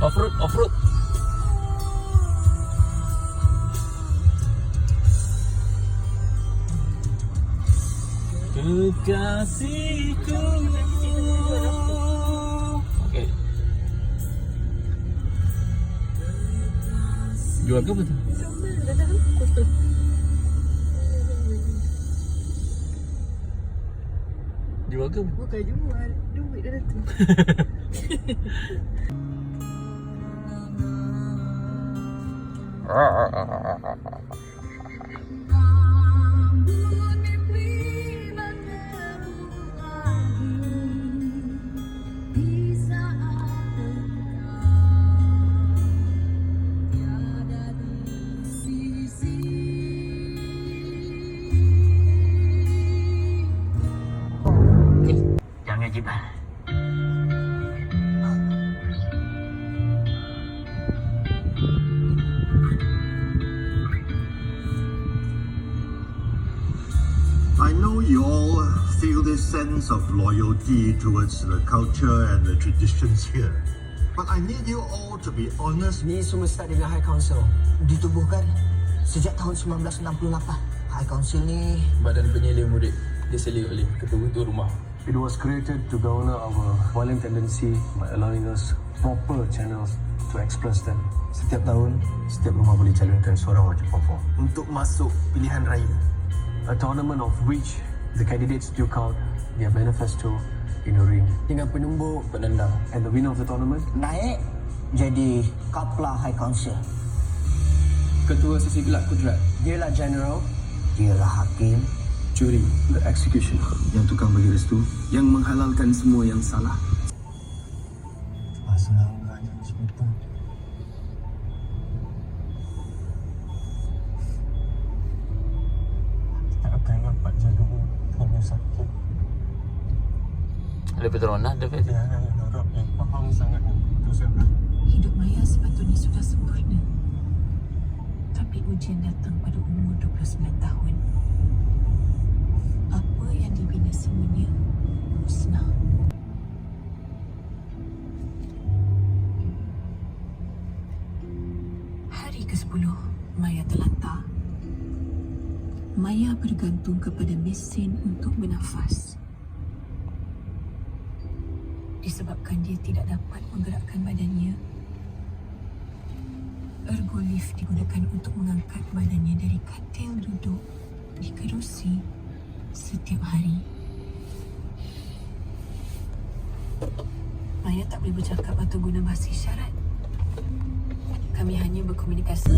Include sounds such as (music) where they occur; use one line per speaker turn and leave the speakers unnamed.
road, off road. Kekasihku. Okay. Jual ke apa tu? Jual ke?
Bukan jual Duit dia tu (laughs)
Jangan jibal.
Know you all feel this sense of loyalty towards the culture and the traditions here. But I need you all to be honest.
Ni semua start dengan High Council. Ditubuhkan sejak tahun 1968. High Council ni
Badan penyelih murid diselir oleh ketua ketua rumah.
It was created to govern our violent tendency by allowing us proper channels to express them.
setiap tahun setiap rumah boleh calonkan seorang wajib perform.
Untuk masuk pilihan raya. A tournament of which the candidates took out their manifesto in a ring.
Dengan penumbuk
Penendang.
And the winner of the tournament
naik jadi Kapla High Council.
Ketua sisi gelap kudrat.
Dialah general, dialah hakim,
Curi.
the executioner.
Yang tukang bagi restu Yang menghalalkan semua yang salah
Pasal banyak cerita. Sakit.
Ada Petron lah, ada.
Dia yang harap yang faham sangat keputusan
Hidup Maya sepatutnya sudah sempurna. Tapi ujian datang pada umur 29 tahun. Apa yang dibina semuanya musnah. Hari ke-10 Maya terlantar Maya bergantung kepada mesin untuk bernafas disebabkan dia tidak dapat menggerakkan badannya. Ergo lift digunakan untuk mengangkat badannya dari katil duduk di kerusi setiap hari. Maya tak boleh bercakap atau guna bahasa isyarat. Kami hanya berkomunikasi.